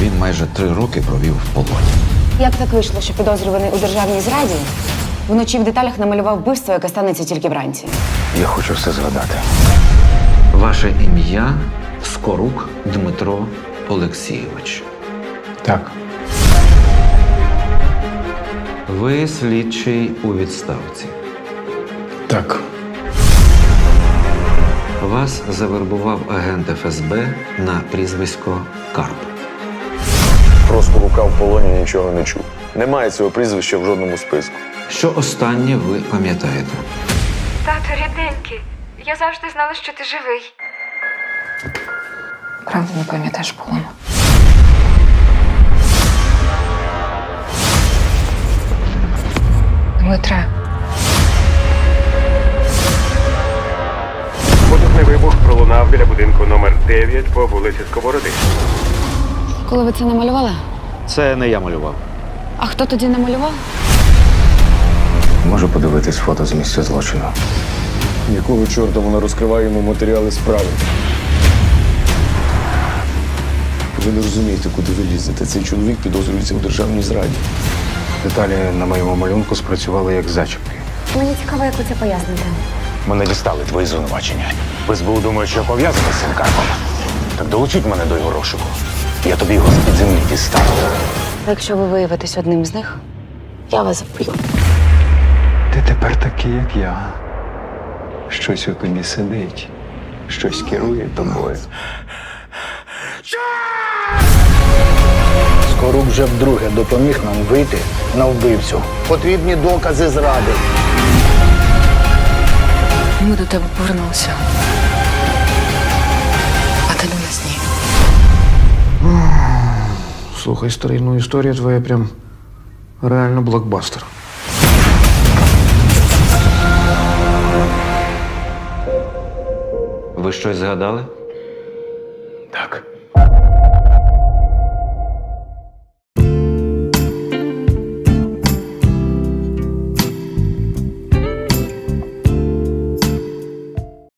Він майже три роки провів в полоні. Як так вийшло, що підозрюваний у державній зраді вночі в деталях намалював вбивство, яке станеться тільки вранці? Я хочу все згадати. Ваше ім'я Скорук Дмитро Олексійович. Так. Ви слідчий у відставці. Так. Вас завербував агент ФСБ на прізвисько Карп. Просто рука в полоні нічого не чув. Немає цього прізвища в жодному списку. Що останнє ви пам'ятаєте? Тато, рідненький, я завжди знала, що ти живий. Правда, не пам'ятаєш полону? Дмитре, Вибухний вибух пролунав біля будинку номер 9 по вулиці Сковороди. Коли ви це намалювали? Це не я малював. А хто тоді намалював? Можу подивитись фото з місця злочину. Якого чорта вона розкриває йому матеріали справи? Ви не розумієте, куди ви лізете. Цей чоловік підозрюється у державній зраді. Деталі на моєму малюнку спрацювали як зачіпки. Мені цікаво, як ви це поясните. Мене дістали твої звинувачення. Ви СБУ думають, що я пов'язаний з цим карпом. Так долучіть мене до його розшуку. Я тобі його з-під землі дістану. А якщо ви виявитесь одним з них, я вас вб'ю. Ти тепер такий, як я. Щось у тобі сидить, щось керує тобою. Скорук вже вдруге допоміг нам вийти на вбивцю. Потрібні докази зради. Ми до тебе повернулися. Слухай, старий, ну історія твоя прям реально блокбастер. Ви щось згадали? Так.